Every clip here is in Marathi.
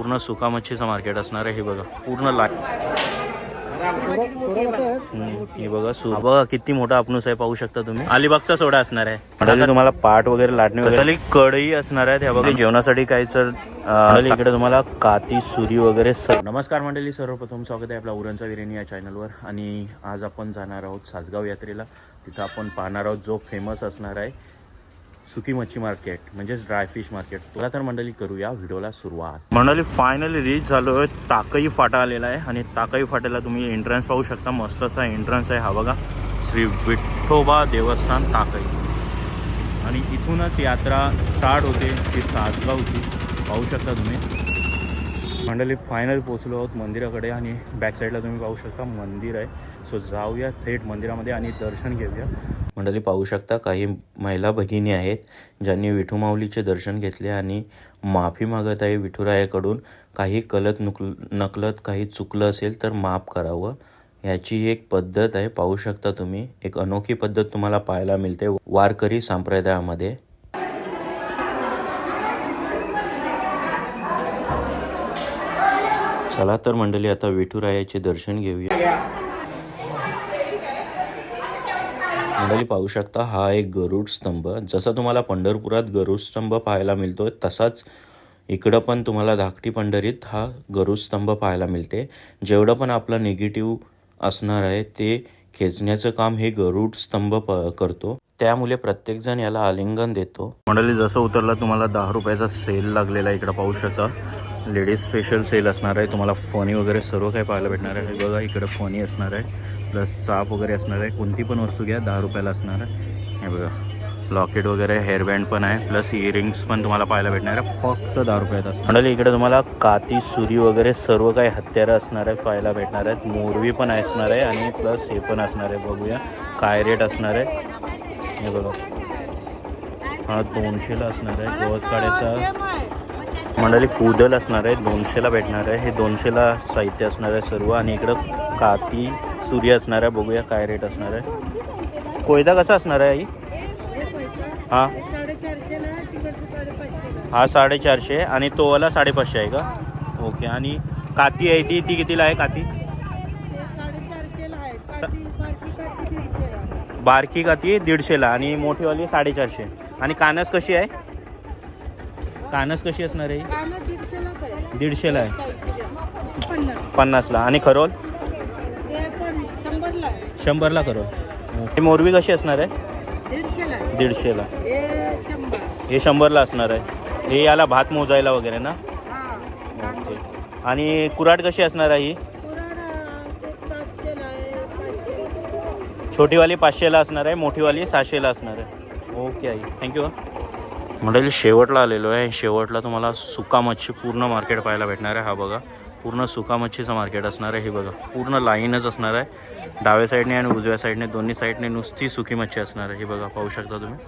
पूर्ण सुका मच्छीचं मार्केट असणार आहे हे बघा. पूर्ण लाट. हे बघा सु बघा किती मोठा आपणूस आहे पाहू शकता तुम्ही. अलिबागचा सोडा असणार आहे. तुम्हाला पाट वगैरे लाटणे वगैरे कढई असणार आहेत ह्या बघा. जेवणासाठी काय सर इकडे तुम्हाला काती सुरी वगैरे सर नमस्कार मंडळी सर्वप्रथम स्वागत आहे आपला उरणचा विरेनी या चॅनलवर आणि आज आपण जाणार आहोत सासगाव यात्रेला. तिथं आपण पाहणार आहोत जो फेमस असणार आहे सुकी मच्छी मार्केट म्हणजेच ड्राय फिश मार्केट तुला तर मंडळी करूया व्हिडिओला सुरुवात. मंडळी फायनली रीच झालो आहे. ताकई फाटा आलेला आहे आणि ताकई फाट्याला तुम्ही एंट्रन्स पाहू शकता. मस्त असा एंट्रन्स आहे हा बघा. श्री विठ्ठोबा देवस्थान ताकई. आणि इथूनच यात्रा स्टार्ट होते ती सासगावची पाहू शकता तुम्ही. मंडळी फायनल पोचलो आहोत मंदिराकडे आणि बॅक साईडला तुम्ही पाहू शकता मंदिर आहे. सो जाऊया थेट मंदिरामध्ये आणि दर्शन घेऊया. मंडळी पाहू शकता काही महिला भगिनी आहेत ज्यांनी विठुमाऊलीचे दर्शन घेतले आणि माफी मागत आहे विठुरायाकडून. काही कलत नुक नकलत काही चुकलं असेल तर माफ करावं. ह्याची एक पद्धत आहे पाहू शकता तुम्ही. एक अनोखी पद्धत तुम्हाला पाहायला मिळते वारकरी संप्रदायामध्ये. चला तर मंडळी आता विठुरायाचे दर्शन घेऊया. मंडळी पाहू शकता हा एक गरुड स्तंभ. जसा तुम्हाला पंढरपुरात गरुड स्तंभ पाहायला मिळतो तसाच इकडं पण तुम्हाला धाकटी पंढरीत हा गरुड स्तंभ पाहायला मिळते. जेवढं पण आपलं निगेटिव्ह असणार आहे ते खेचण्याचं काम हे गरुड स्तंभ प करतो. त्यामुळे प्रत्येकजण याला आलिंगन देतो. मंडळी जसं उतरला तुम्हाला दहा रुपयाचा सेल लागलेला इकडं पाहू शकता लेडीज स्पेशल सेल असणार आहे. तुम्हाला फणी वगैरे सर्व काही पाहायला भेटणार आहे. बघा इकडं फणी असणार आहे. प्लस चाप वगैरे असणार आहे. कोणती पण वस्तू घ्या दहा रुपयाला असणार आहे. हे बघा. लॉकेट वगैरे हेअरबँड पण आहे. प्लस इयरिंग्स पण तुम्हाला पाहायला भेटणार आहे. फक्त दहा रुपयात असणार. मंडळी इकडे तुम्हाला काती सुरी वगैरे सर्व काही हत्यारं असणार आहे पाहायला भेटणार आहेत. मोरवी पण असणार आहे आणि प्लस हे पण असणार आहे. बघूया. काय रेट असणार आहे? हे बघा. हा दोनशेला असणार आहे. गवत काढायचा मंडळी कुदल असणार आहे दोनशेला भेटणार आहे. हे दोनशेला साहित्य असणार आहे सर्व. आणि इकडं काती सूर्य असणार आहे. बघूया काय रेट असणार आहे. कोयदा कसा असणार आहे आई? हां? हा साडेचारशे. आणि तोवाला साडेपाचशे आहे का? ओके. आणि काती आहे ती ती कितीला आहे काती? बारकी काती दीडशेला. आणि मोठीवाली साडेचारशे. आणि कानस कशी आहे? कानस कशी असणार आहे? कानं दीडशेला आहे. पन्नास. पन्नासला. आणि खरोल? ते पण शंभरला आहे. शंभरला करोल ही मोरवी कशी असणार आहे? दीडशेला आहे. दीडशेला. हे शंभर. हे शंभरला असणार आहे. हे याला भात मोजायला वगैरे ना? हा ओके. आणि कुराट कशी असणार आहे ही? पुराणा ते सातशेला आहे पाचशेला छोटीवाली पाचशेला असणार आहे मोठीवाली सहाशेला असणार आहे. ओके आई. थँक्यू मंडळी शेवटला आलेलो आहे शेवटला तुम्हाला सुका मच्छी पूर्ण मार्केट पाहायला भेटणार आहे. हा बघा पूर्ण सुका मच्छीचं मार्केट असणार आहे. हे बघा पूर्ण लाईनच असणार आहे. डाव्या साईडने आणि उजव्या साईडने दोन्ही साईडने नुसती सुकी मच्छी असणार आहे. हे बघा पाहू शकता तुम्ही.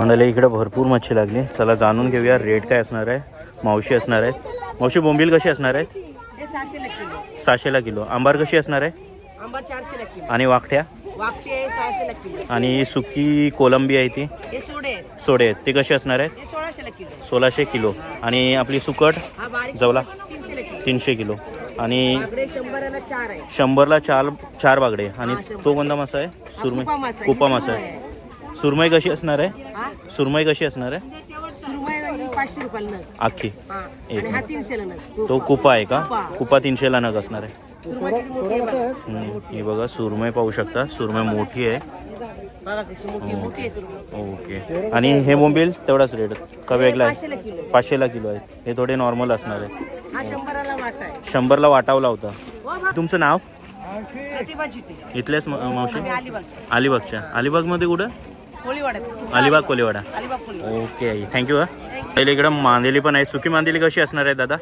मंडळी इकडे भरपूर मच्छी लागली. चला जाणून घेऊया रेट काय असणार आहे. मावशी असणार आहे. मावशी बोंबील कशी असणार आहेत सहाशेला किलो. आंबार कशी असणार आहे? आणि वाकठ्या वापटे आहे सहाशेला किलो आणि सुकी कोलंबी आहे ती. हे सोडे आहेत. सोडे आहेत. ते कसे असणार आहेत? हे सोळाशेला किलो सोळाशे किलो. आणि आपली सुकट? हा बारीक जवला? तीनशेला किलो तीनशे किलो. आणि बागडे शंभराला चार आहे. शंभरला चार चार बागडे. आणि तो कोणता मासा आहे? कुपा सुरमई आहे. कुपा मासा आहे. सुरमई कशी असणार आहे? हा? सुरमई कशी असणार आहे? सुरमई ही पाचशे रुपयाला नग. आखी हा. एक आणि हा तीनशेला नग. तो कुपा आहे का? कुपा. कुपा तीनशेला नग असणार आहे. सुरमई किती मोठी आहे बघा. हम्म, ही बघा सुरमई पाहू शकता. सुरमई मोठी आहे. बघा कशी मोठी मोठी आहे सुरमई. ओके. आणि हे मोबिल तेवढाच रेट का वेगळा आहे. पाचशेला किलो आहे. हे थोडे नॉर्मल असणार आहे. शंभराला वाटावला होता. हो. तुमचं नाव? म- मावशी? अलिबागच्या. अलिबागमध्ये कुठं? अलिबाग कोलेवाडा ओके आई. थँक्यू हा. पहिले इकडं मांदेली पण आहे. सुकी मांदेली कशी असणार आहे दादा?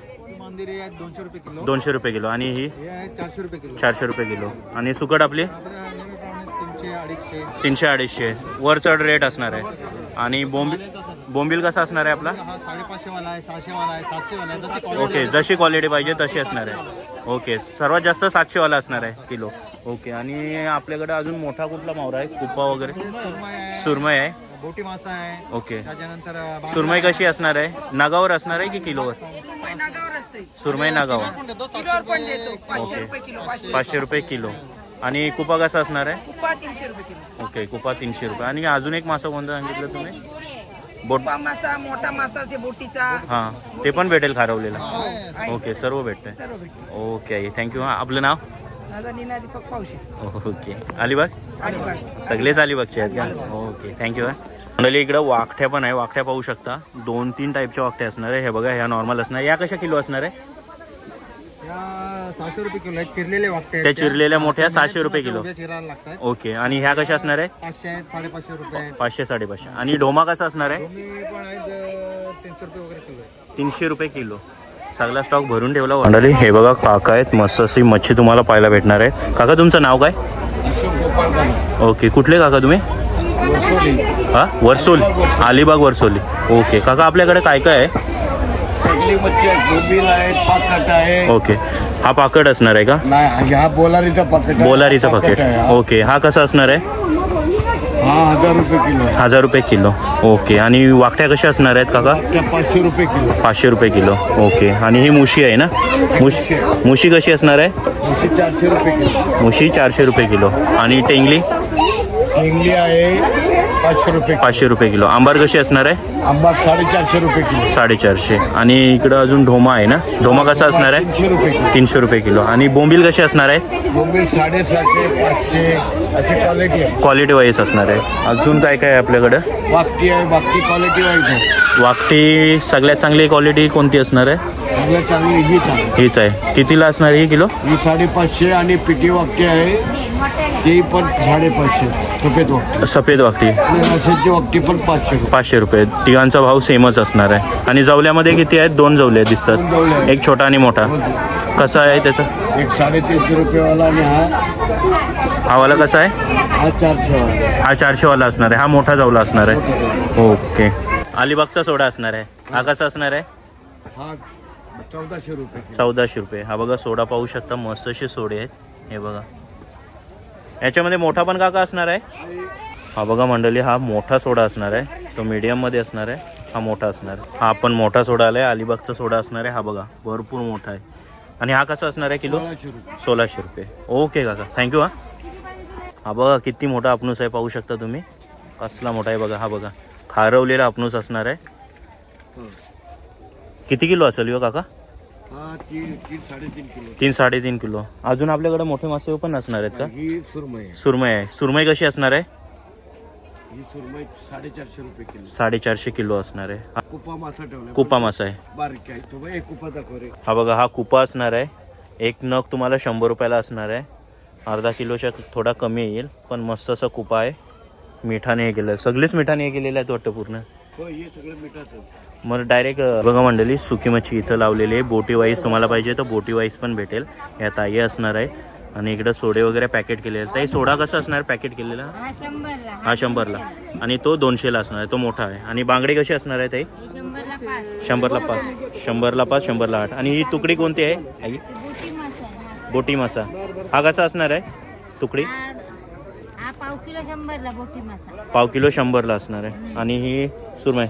आहे दोनशे रुपये किलो. दोनशे रुपये किलो. आणि ही? हे आहे चारशे रुपये किलो. चारशे रुपये किलो. आणि सुकट आपली? आपल्या नेहमीप्रमाणे तीनशे अडीचशे. तीनशे अडीचशे. वर चढ रेट असणार आहे. आणि बोंबील बोंबील कसा असणार आहे आपला? हा साडेपाचशे वाला आहे सहाशे वाला आहे सातशे वाला आहे. जशी quality ओके जशी क्वालिटी पाहिजे तशी असणार आहे. ओके सर्वात जास्त सातशेवाला असणार आहे किलो. ओके आणि आपल्याकडे अजून मोठा कुठला मावरा आहे? कुप्पा वगैरे? सुरमई आहे. सुरमई आहे. बोटी मासा आहे. ओके त्याच्यानंतर अं, बांगडा सुरमई. कशी असणार आहे? नागावर असणार आहे की किलोवर? सुरमई नागावर देतो. रुपये पाचशे रुपये किलो. आणि कुपा कसा असणार आहे? कुपा तीनशे रुपये किलो. ओके कुपा तीनशे रुपये. आणि अजून एक मासा कोणता सांगितलं तुम्ही? बोट कुपा मासा मोठा मासा ते बोटीचा. हां ते पण भेटेल खारवलेला. आहे. ओके सर्व भेटतंय. सर्व भेटते ओके थँक्यू हां आपलं नाव? माझा नीना दीपक पावशे. ओके. अलिबाग? अलिबाग. सगळेच अलिबागचे आहेत का? ओके थँक्यू मंडळी इकडं वाकठ्या पण आहे. वाकठ्या पाहू शकता. दोन तीन टाईपच्या वाकठ्या असणार आहे. हे बघा ह्या नॉर्मल असणार. या कशा किलो असणार आहे? सहाशे रुपये किलो चिरलेले त्या चिरलेल्या मोठ्या सहाशे रुपये किलो. लागतात. ओके. आणि ह्या कशा असणार आहे? पाचशे साडेपाचशे रुपये पाचशे साडेपाचशे. आणि ढोमा कसा असणार आहे? तीनशे रुपये किलो सगळा स्टॉक भरून ठेवला मंडळी हे बघा काका आहेत. मस्त अशी मच्छी तुम्हाला पाहायला भेटणार आहे काका तुमचं नाव काय? ओके. कुठले काका तुम्ही? हा? वर्सोली? अलिबाग वर्सोली. ओके. काका आपल्याकडे काय काय आहे? पाकट ओके. हा पाकड असणार आहे का? हा बोलारीचा पाकिट बोलारीचं पाकिट ओके. हा कसा असणार आहे? हा हजार रुपये किलो. हजार रुपये किलो. ओके. आणि वाकट्या कशा असणार आहेत काका? पाचशे रुपये किलो. पाचशे रुपये किलो. ओके. आणि ही मुशी आहे ना? मुशी मुशी कशी असणार आहे? एकशे चारशे रुपये किलो. मुशी चारशे रुपये किलो. आणि टेंगली? आहे पाचशे रुपये किलो. पाचशे रुपये किलो. आंबार कशी असणार आहे? आंबा साडेचारशे रुपये किलो. साडेचारशे. आणि इकडं अजून ढोमा आहे ना? ढोमा कसा असणार आहे? तीनशे रुपये किलो. तीनशे रुपये किलो. आणि बोंबील कशी असणार आहे? डोंबील साडेसातशे पाचशे अशी क्वालिटी आहे. क्वालिटी वाईज असणार आहे. अजून काय काय आहे आपल्याकडं? बागटी आहे बागटी क्वालिटी वाईज आहे. वाकटी सगळ्यात चांगली क्वालिटी कोणती असणार आहे? सगळ्यात चांगली हीच आहे. हीच आहे. कितीला असणार ही किलो? ही साडेपाचशे आणि पिटी वागटी आहे. ती पण साडेपाचशे सफेद वाकटी आणि पण पाचशे रुपये. पाचशे रुपये. तिघांचा भाव सेमच असणार आहे. आणि जवल्यामध्ये किती आहेत? दोन जवले दोन जवले दिसतात आहेत. एक छोटा आणि मोठा. कसा आहे त्याचा? एक साडेतीनशे रुपयेवाला आणि हा हा वाला कसा आहे? हा चारशे वाला हा चारशेवाला असणार आहे. हा मोठा जवला असणार आहे. ओके. अलिबागचा सोडा असणार आहे. हा कसा असणार आहे? हा चौदाशे रुपये. चौदाशे रुपये. हा बघा सोडा पाहू शकता. मस्त असे सोडे आहेत. हे बघा. याच्यामध्ये मोठा पण काका असणार आहे. हा बघा मंडळी हा मोठा सोडा असणार आहे. तो मीडियममध्ये असणार आहे. हा मोठा असणार आहे. हा पण मोठा सोडा आला आहे अलिबागचा सोडा असणार आहे. हा बघा भरपूर मोठा आहे. आणि हा कसा असणार आहे किलो? सोळाशे रुपये. ओके काका. थँक्यू हा. हा बघा किती मोठा आपणूस आहे पाहू शकता तुम्ही. कसला मोठा आहे बघा हा बघा. खारवलेला आपणूस असणार आहे. किती किलो असेल यो काका? हा तीन तीन साडेतीन किलो. अजून आपल्याकडे मोठे मासे पण असणार आहेत का? ही सुरमई आहे. सुरमई आहे. सुरमई कशी असणार आहे? ही सुरमई साडेचारशे रुपये किलो साडेचारशे किलो असणार आहे. हा कुपा मासा ठेवला कुपा मासा आहे. बारीक आहे. तो एक कुपा दाखव रे. हा बघा हा कुपा असणार आहे. एक नग तुम्हाला शंभर रुपयाला असणार आहे. अर्धा किलोच्या थोडा कमी येईल पण मस्त असं कुपा आहे. मिठाने हे केलं सगळेच मिठाने हे केलेलं आहे वाटतं पूर्ण. हो हे सगळं मिठाचं मग डायरेक्ट बघा मंडळी सुकी मच्छी इथं लावलेली आहे. बोटी वाईस तुम्हाला पाहिजे तर बोटी वाईस पण भेटेल. या ताई असणार आहे. आणि इकडं सोडे वगैरे पॅकेट केलेले. ताई सोडा कसा असणार पॅकेट केलेला? हा शंभरला. हा आणि तो दोनशेला असणार आहे. तो मोठा आहे. आणि बांगडे कशी असणार आहे ताई? शंभरला पाच. शंभरला पाच. शंभरला आठ. आणि ही तुकडी कोणती आहे? आई? बोटी मासा हा. कसा असणार आहे? तुकडी? पाव किलो शंभरला बोटी पाव किलो शंभरला असणार आहे. आणि ही सुरमई.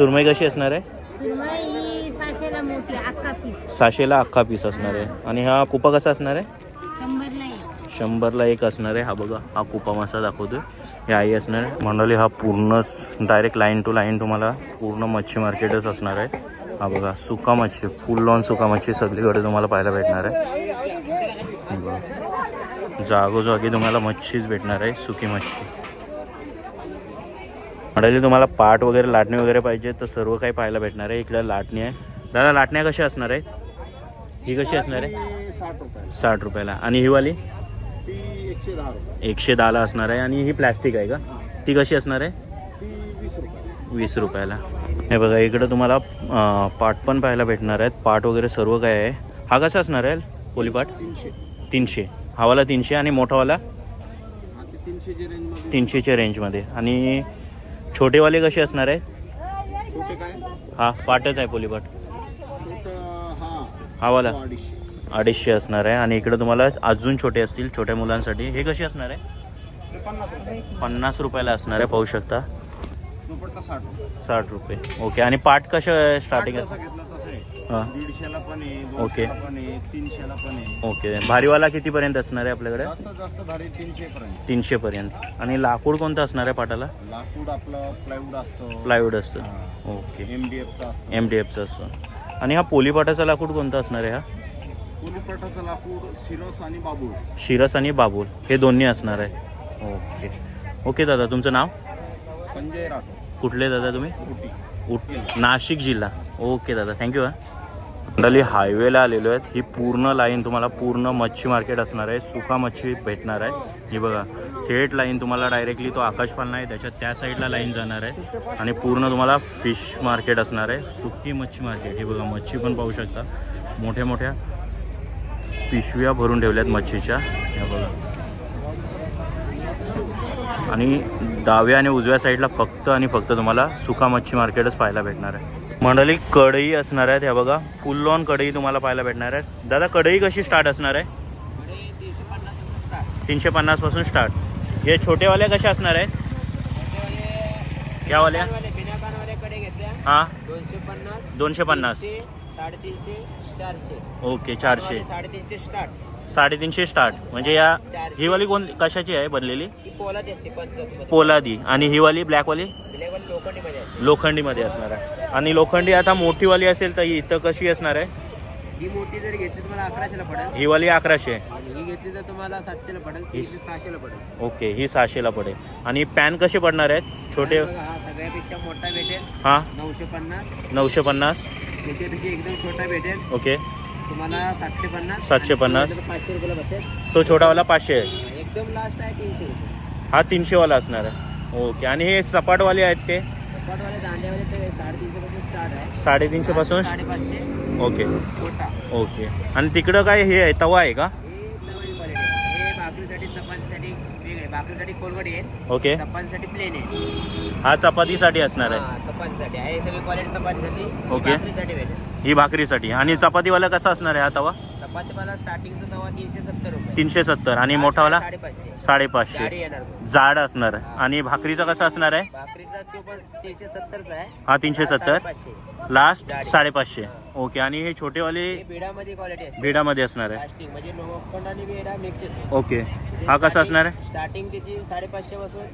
सुरमई कशी असणार आहे? ही सहाशेला मोठी अख्खा पीस सहाशेला अख्खा पीस असणार आहे. आणि हा कुपा कसा असणार आहे? शंभरला एक. शंभरला एक असणार आहे. हा बघा हा कुपा मासा दाखवतोय. हे आई असणार आहे. मंडळी हा पूर्णच डायरेक्ट लाईन टू लाईन तुम्हाला पूर्ण मच्छी मार्केटच असणार आहे. हा बघा सुका मच्छी फुल लॉन सुका मच्छी सगळीकडे तुम्हाला पाहायला भेटणार आहे. बघा. जागोजागी तुम्हाला मच्छीच भेटणार आहे सुकी मच्छी. मंडळी तुम्हाला पाट वगैरे लाटणी वगैरे पाहिजे तर सर्व काही पाहायला भेटणार आहे. इकडे लाटणी आहे. दादा लाटण्या कशा असणार आहेत ही कशी असणार आहे? साठ रुपयाला. आणि ही वाली? एकशे दहा एकशे दहाला असणार आहे. आणि ही प्लॅस्टिक आहे का? ती कशी असणार आहे? वीस रुपयाला. हे बघा इकडं तुम्हाला पार्ट पाट पण पाहायला भेटणार आहेत. पाट वगैरे सर्व काय आहे? हा कसा असणार आहे? पोलीपाट तीनशे. तीनशे हावाला तीनशे आणि मोठावाला तीनशेच्या रेंजमध्ये आणि छोटेवाले कसे असणार आहे? हा पाटच आहे पोलीपाट. हा. हावाला तो अडीचशे. असणार आहे. आणि इकडं तुम्हाला अजून छोटे असतील छोट्या मुलांसाठी. हे कसे असणार आहे? पन्नास रुपयाला असणार आहे पाहू शकता. साठ रुपये. ओके आणि पाट कसं आहे? स्टार्टिंग आहे हां. दीडशेला पण आहे ओके. दोनशेला पण आहे तीनशेला पण आहे. ओके. भारीवाला कितीपर्यंत असणार आहे आपल्याकडे? जास्त जास्त भारी तीनशे पर्यंत तीनशेपर्यंत. आणि लाकूड कोणतं असणार आहे पाटाला? लाकूड आपलं प्लायवूड असतो. प्लायवूड असतं. ओके. एम डी एफचा असतो. एम डी एफचं असतं. आणि हा पोलीपाटाचा लाकूड कोणता असणार आहे हा? कोलीपाटाचं लाकूड सिरस आणि बाबूळ. शिरस आणि बाबूल हे दोन्ही असणार आहे. ओके. ओके दादा तुमचं नाव? संजय राठोड. कुठले दादा तुम्ही? उटी. उट नाशिक जिल्हा. ओके दादा थँक्यू हा. मंडळी हायवेला आलेलो आहेत. ही पूर्ण लाईन तुम्हाला पूर्ण मच्छी मार्केट असणार आहे. सुका मच्छी भेटणार आहे. ही बघा थेट लाईन तुम्हाला डायरेक्टली तो आकाश पालना आहे. त्याच्या त्या साईडला लाईन जाणार आहे. आणि पूर्ण तुम्हाला फिश मार्केट असणार आहे. सुकी मच्छी मार्केट ही बघा मच्छी पण पाहू शकता. मोठ्या मोठ्या पिशव्या भरून ठेवल्यात मच्छीच्या. या बघा. आणि डाव्या आणि उजव्या साईडला फक्त आणि फक्त तुम्हाला सुका मच्छी मार्केटच पाहायला भेटणार आहे. मंडळी कढई असणार आहेत. ह्या बघा फुल ऑन कढई तुम्हाला पाहायला भेटणार आहे दादा कढई कशी स्टार्ट असणार आहे? तीनशे पन्नासपासून स्टार्ट हे छोटेवाल्या कशा असणार आहेत? यावाल्या? हां? दोनशे पन्नास दोनशे पन्नास. तीनशे, साडेतीनशे चारशे. ओके चारशे. साडेतीनशे स्टार्ट साडेतीनशे स्टार्ट म्हणजे या ही वाली कोण कशाची आहे बनलेली ही पोलाद आणि ही वाली ब्लॅकवाली ब्लॅक लोखंडीमध्ये असणार आहे. आणि लोखंडी आता मोठीवाली असेल तर ही इथं कशी असणार आहे? ही मोठी जर घेतली तुम्हाला अकराशेला पडेल. ही वाली अकराशे. आणि ही घेतली तर तुम्हाला सातशेला पडेल ती घेतली सहाशेला पडेल. ओके ही सहाशेला पडेल. आणि पॅन कसे पडणार आहेत? छोटे हा सगळ्यापेक्षा मोठा भेटेल. हां? नऊशे पन्नास. नऊशे पन्नास. त्याच्यापेक्षा एकदम छोटा भेटेल. ओके. तुम्हाला सातशे पन्नास सातशे पाचशे रुपयाला बसेल. तो छोटावाला पाचशे आहे. एकदम लास्ट आहे तीनशे रुपये. हा तीनशेवाला असणार आहे. ओके आणि हे सपाटवाले आहेत ते? सपाटवाले दांड्यावाले ते साडेतीनशे पासून स्टार्ट आहे. साडेतीनशे पासून साडेपाचशे. ओके. छोटा. ओके. आणि तिकडं काय हे आहे तवा आहे का? हे तवाची क्वालिटी हे भाकरीसाठी चपातीसाठी वेगळे. भाकरीसाठी ओके. चपातीसाठी प्लेन आहे. हा चपातीसाठी असणार आहे. हा, चपातीसाठी. आहे हे सगळी क्वालिटी चपातीसाठी. ही ओके. भाकरीसाठी ही भाकरीसाठी. आणि चपातीवाला कसा असणार आहे हा तवा? चपाती मला स्टार्टिंगचा तवा तीनशे सत्तर रुपये. तीनशे सत्तर. आणि मोठावाला? साडेपाचशे. जाडी साडेपाचशे येणार. तो. जाड असणार. आहे आणि भाकरीचा कसा असणार आहे? भाकरीचा तो पण तीनशे सत्तरचा आहे. हा तीनशे सत्तर. साडेपाचशे. लास्ट जाडी. साडेपाचशे. ओके आणि हे छोटेवाले हे बिडामध्ये क्वालिटी असते. बेडामध्ये असणार आहे. प्लास्टिक म्हणजे लोखंड आणि बेडा मिक्स येतो. ओके. हा कसा असणार आहे? स्टार्टिंग त्याची साडेपाचशे पासून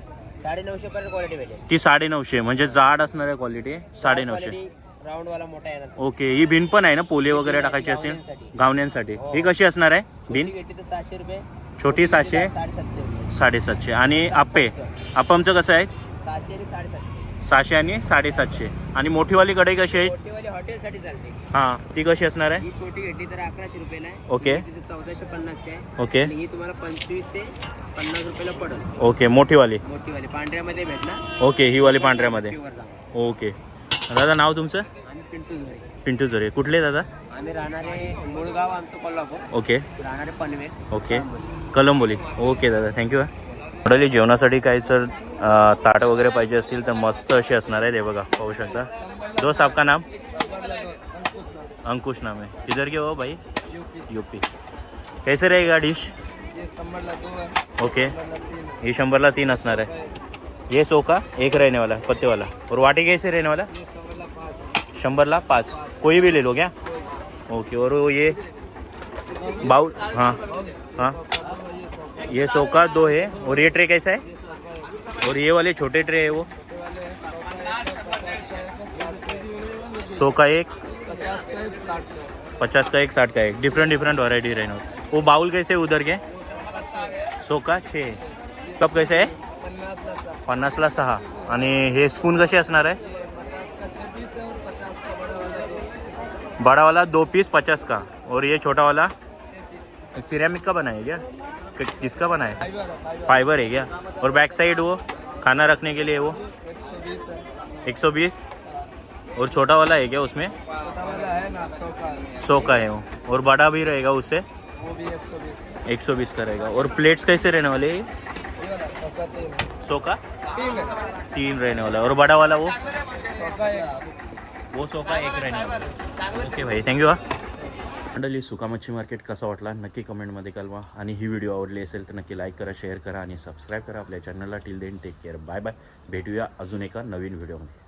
साडे नऊशे पर्यंत क्वालिटी भेटेल. ती साडे नऊशे म्हणजे जाड असणार आहे क्वालिटी साडे नऊशे मोठा येणार. ओके ही भिन पण आहे ना पोले वगैरे टाकायची असेल? गावण्यांसाठी. ही. कशी असणार आहे? छोटी घेतली तर सहाशे रुपये. छोटी सहाशे? साडेसातशे रुपये. साडेसातशे. आणि आप्पे? अप्पमचं कसं आहे? सहाशे आणि साडेसातशे. सहाशे आणि साडेसातशे. आणि मोठीवाली कढई कशी आहे? मोठीवाली हॉटेलसाठी चालते. हां ती कशी असणार आहे? ही छोटी घेतली तर अकराशे रुपयाला आहे ओके. ही घेतली तर चौदाशे पन्नासची आहे. ओके. आणि ही तुम्हाला पंचवीस ते पन्नास रुपयाला पडेल. ओके मोठीवाली. मोठीवाली. पांढऱ्यामध्ये भेटणार. ओके ही वाली पांढऱ्यामध्ये. ओके. दादा नाव तुमचं? पिंटू झोरे पिंटू कुठले दादा? आम्ही राहणारे मुळगाव आमचं कोल्हापूर. ओके. राहणारे ओके. कलंबोली ओके दादा थँक्यू मंडळी जेवणासाठी काही जर अं, ताटं वगैरे पाहिजे असतील तर मस्त अशी असणार आहे ते बघा पाहू शकता. दोस्त आपका नाम? अंकुश नाम है किधर के हो भाई? यूपी. कैसे रहेगा डिश ओके. ये शंभरला तीन असणार आहे. ये सौ का एक रहने वाला पत्ते वाला। और वाटे कैसे रहने वाला? शंभरला पाँच कोई भी ले लो क्या? ओके और वो ये बाउल हाँ हाँ। ये सौ का दो है और ये ट्रे कैसा है? और ये वाले छोटे ट्रे है वो। सौ का एक पचास का एक साठ का। एक डिफरेंट डिफरेंट वैरायटी रहने वाले। वो बाउल कैसे है उधर के? सौ का छः। कप कैसे आहे पन्नासला सहा. आणि हे स्पून कसे असणार आहे? बड़ा वाला दो पीस पचास का? और ये छोटा वाला सिरेमिक का बना है क्या? किसका बना है फाइबर है क्या? और बैक साइड वो, खाना रखने के लिए वो? एक सौ बीस. और छोटा वाला है क्या उसमें? सौ का है वो. और बड़ा भी रहेगा उससे एक सौ बीस का रहेगा. और प्लेट्स कैसे रहने वाले ये? सौ का? तीन रहने वाला है। और बड़ा वाला वो? वो सौ का एक रहने वाला ओके भाई थँक्यू हा। मंडळी सुका मच्छी मार्केट कसा वाटला? नक्की कमेंटमध्ये कळवा. आणि ही व्हिडिओ आवडली असेल तर नक्की लाईक करा शेअर करा आणि सबस्क्राईब करा. आपल्या चॅनलला till then take care bye bye भेटूया अजून एका नवीन व्हिडिओमध्ये